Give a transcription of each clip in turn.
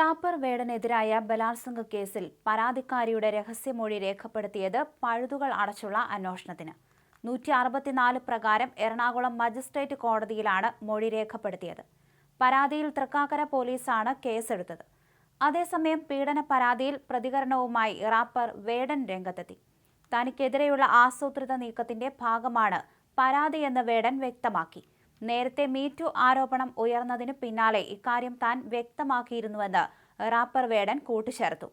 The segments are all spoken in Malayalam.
റാപ്പർ വേടനെതിരായ ബലാത്സംഗ കേസിൽ പരാതിക്കാരിയുടെ രഹസ്യമൊഴി രേഖപ്പെടുത്തിയത് പഴുതുകൾ അടച്ചുള്ള അന്വേഷണത്തിന്. നൂറ്റി അറുപത്തിനാല് പ്രകാരം എറണാകുളം മജിസ്ട്രേറ്റ് കോടതിയിലാണ് മൊഴി രേഖപ്പെടുത്തിയത്. പരാതിയിൽ തൃക്കാക്കര പോലീസാണ് കേസെടുത്തത്. അതേസമയം പീഡന പരാതിയിൽ പ്രതികരണവുമായി റാപ്പർ വേടൻ രംഗത്തെത്തി. തനിക്കെതിരെയുള്ള ആസൂത്രിത നീക്കത്തിന്റെ ഭാഗമാണ് പരാതിയെന്ന് വേടൻ വ്യക്തമാക്കി. നേരത്തെ മീറ്റു ആരോപണം ഉയർന്നതിന് പിന്നാലെ ഇക്കാര്യം താൻ വ്യക്തമാക്കിയിരുന്നുവെന്ന് റാപ്പർ വേടൻ കൂട്ടിച്ചേർത്തു.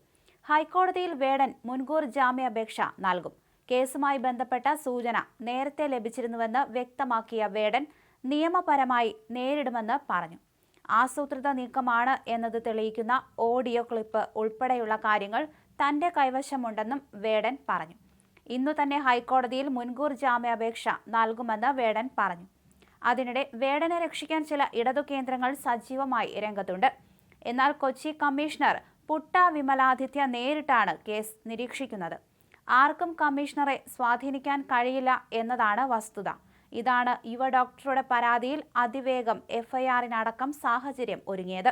ഹൈക്കോടതിയിൽ വേടൻ മുൻകൂർ ജാമ്യാപേക്ഷ നൽകും. കേസുമായി ബന്ധപ്പെട്ട സൂചന നേരത്തെ ലഭിച്ചിരുന്നുവെന്ന് വ്യക്തമാക്കിയ വേടൻ നിയമപരമായി നേരിടുമെന്ന് പറഞ്ഞു. ആസൂത്രിത നീക്കമാണ് എന്നത് തെളിയിക്കുന്ന ഓഡിയോ ക്ലിപ്പ് ഉൾപ്പെടെയുള്ള കാര്യങ്ങൾ തന്റെ കൈവശമുണ്ടെന്നും വേടൻ പറഞ്ഞു. ഇന്നു തന്നെ ഹൈക്കോടതിയിൽ മുൻകൂർ ജാമ്യാപേക്ഷ നൽകുമെന്ന് വേടൻ പറഞ്ഞു. അതിനിടെ വേടനെ രക്ഷിക്കാൻ ചില ഇടതു കേന്ദ്രങ്ങൾ സജീവമായി രംഗത്തുണ്ട്. എന്നാൽ കൊച്ചി കമ്മീഷണർ പുട്ട വിമലാദിത്യ നേരിട്ടാണ് കേസ് നിരീക്ഷിക്കുന്നത്. ആർക്കും കമ്മീഷണറെ സ്വാധീനിക്കാൻ കഴിയില്ല എന്നതാണ് വസ്തുത. ഇതാണ് യുവ ഡോക്ടറുടെ പരാതിയിൽ അതിവേഗം എഫ്ഐആറിനടക്കം സാഹചര്യം ഒരുങ്ങിയത്.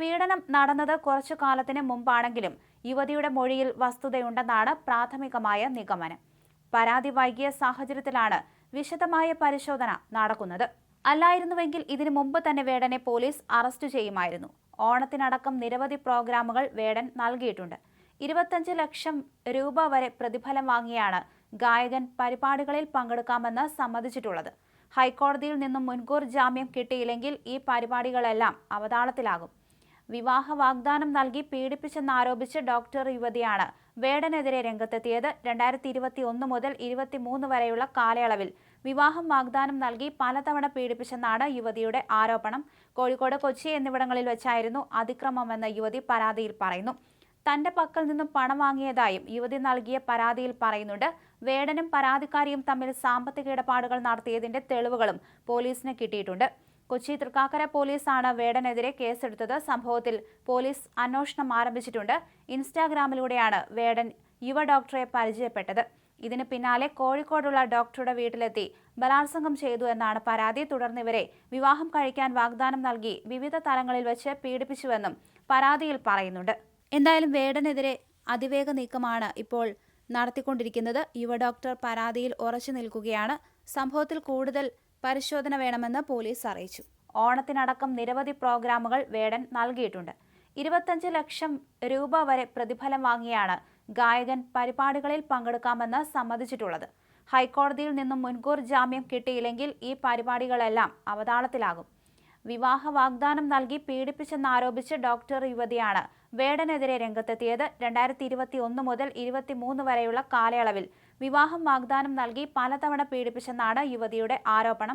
പീഡനം നടന്നത് കുറച്ചു കാലത്തിന് മുമ്പാണെങ്കിലും യുവതിയുടെ മൊഴിയിൽ വസ്തുതയുണ്ടെന്നാണ് പ്രാഥമികമായ നിഗമനം. പരാതി വൈകിയ സാഹചര്യത്തിലാണ് വിശദമായ പരിശോധന നടക്കുന്നത്. അല്ലായിരുന്നുവെങ്കിൽ ഇതിനു മുമ്പ് തന്നെ വേടനെ പോലീസ് അറസ്റ്റ് ചെയ്യുമായിരുന്നു. ഓണത്തിനടക്കം നിരവധി പ്രോഗ്രാമുകൾ വേടൻ നൽകിയിട്ടുണ്ട്. ഇരുപത്തഞ്ച് ലക്ഷം രൂപ വരെ പ്രതിഫലം വാങ്ങിയാണ് ഗായകൻ പരിപാടികളിൽ പങ്കെടുക്കാമെന്ന് സമ്മതിച്ചിട്ടുള്ളത്. ഹൈക്കോടതിയിൽ നിന്നും മുൻകൂർ ജാമ്യം കിട്ടിയില്ലെങ്കിൽ ഈ പരിപാടികളെല്ലാം അവതാളത്തിലാകും. വിവാഹ വാഗ്ദാനം നൽകി പീഡിപ്പിച്ചെന്നാരോപിച്ച് ഡോക്ടർ യുവതിയാണ്. വേടനെതിരെ രംഗത്തെത്തിയത് രണ്ടായിരത്തി ഇരുപത്തി ഒന്ന് മുതൽ ഇരുപത്തിമൂന്ന് വരെയുള്ള കാലയളവിൽ. വിവാഹം വാഗ്ദാനം നൽകി പലതവണ പീഡിപ്പിച്ചെന്നാണ് യുവതിയുടെ ആരോപണം. കോഴിക്കോട് കൊച്ചി എന്നിവിടങ്ങളിൽ വെച്ചായിരുന്നു അതിക്രമമെന്ന് യുവതി പരാതിയിൽ പറയുന്നു. തന്റെ പക്കൽ നിന്നും പണം വാങ്ങിയതായും യുവതി നൽകിയ പരാതിയിൽ പറയുന്നുണ്ട്. വേടനും പരാതിക്കാരിയും തമ്മിൽ സാമ്പത്തിക ഇടപാടുകൾ നടത്തിയതിന്റെ തെളിവുകളും പോലീസിന് കിട്ടിയിട്ടുണ്ട്. കൊച്ചി തൃക്കാക്കര പോലീസാണ് വേടനെതിരെ കേസെടുത്തത്. സംഭവത്തിൽ പോലീസ് അന്വേഷണം ആരംഭിച്ചിട്ടുണ്ട്. ഇൻസ്റ്റാഗ്രാമിലൂടെയാണ് വേടൻ യുവ ഡോക്ടറെ പരിചയപ്പെട്ടത്. ഇതിന് പിന്നാലെ കോഴിക്കോടുള്ള ഡോക്ടറുടെ വീട്ടിലെത്തി ബലാത്സംഗം ചെയ്തു എന്നാണ് പരാതി. തുടർന്ന് ഇവരെ വിവാഹം കഴിക്കാൻ വാഗ്ദാനം നൽകി വിവിധ തലങ്ങളിൽ വെച്ച് പീഡിപ്പിച്ചുവെന്നും പരാതിയിൽ പറയുന്നുണ്ട്. എന്തായാലും വേടനെതിരെ അതിവേഗ നീക്കമാണ് ഇപ്പോൾ നടത്തിക്കൊണ്ടിരിക്കുന്നത്. യുവ ഡോക്ടർ പരാതിയിൽ ഉറച്ചു നിൽക്കുകയാണ്. സംഭവത്തിൽ കൂടുതൽ പരിശോധന വേണമെന്ന് പോലീസ് അറിയിച്ചു. ഓണത്തിനടക്കം നിരവധി പ്രോഗ്രാമുകൾ വേടൻ നൽകിയിട്ടുണ്ട്. ഇരുപത്തഞ്ച് ലക്ഷം രൂപ വരെ പ്രതിഫലം വാങ്ങിയാണ് ഗായകൻ പരിപാടികളിൽ പങ്കെടുക്കാമെന്ന് സമ്മതിച്ചിട്ടുള്ളത്. ഹൈക്കോടതിയിൽ നിന്നും മുൻകൂർ ജാമ്യം കിട്ടിയില്ലെങ്കിൽ ഈ പരിപാടികളെല്ലാം അവതാളത്തിലാകും. വിവാഹ വാഗ്ദാനം നൽകി പീഡിപ്പിച്ചെന്നാരോപിച്ച് ഡോക്ടർ യുവതിയാണ് വേടനെതിരെ രംഗത്തെത്തിയത്. രണ്ടായിരത്തി ഇരുപത്തി ഒന്ന് മുതൽ ഇരുപത്തിമൂന്ന് വരെയുള്ള കാലയളവിൽ വിവാഹം വാഗ്ദാനം നൽകി പലതവണ പീഡിപ്പിച്ചെന്നാണ് യുവതിയുടെ ആരോപണം.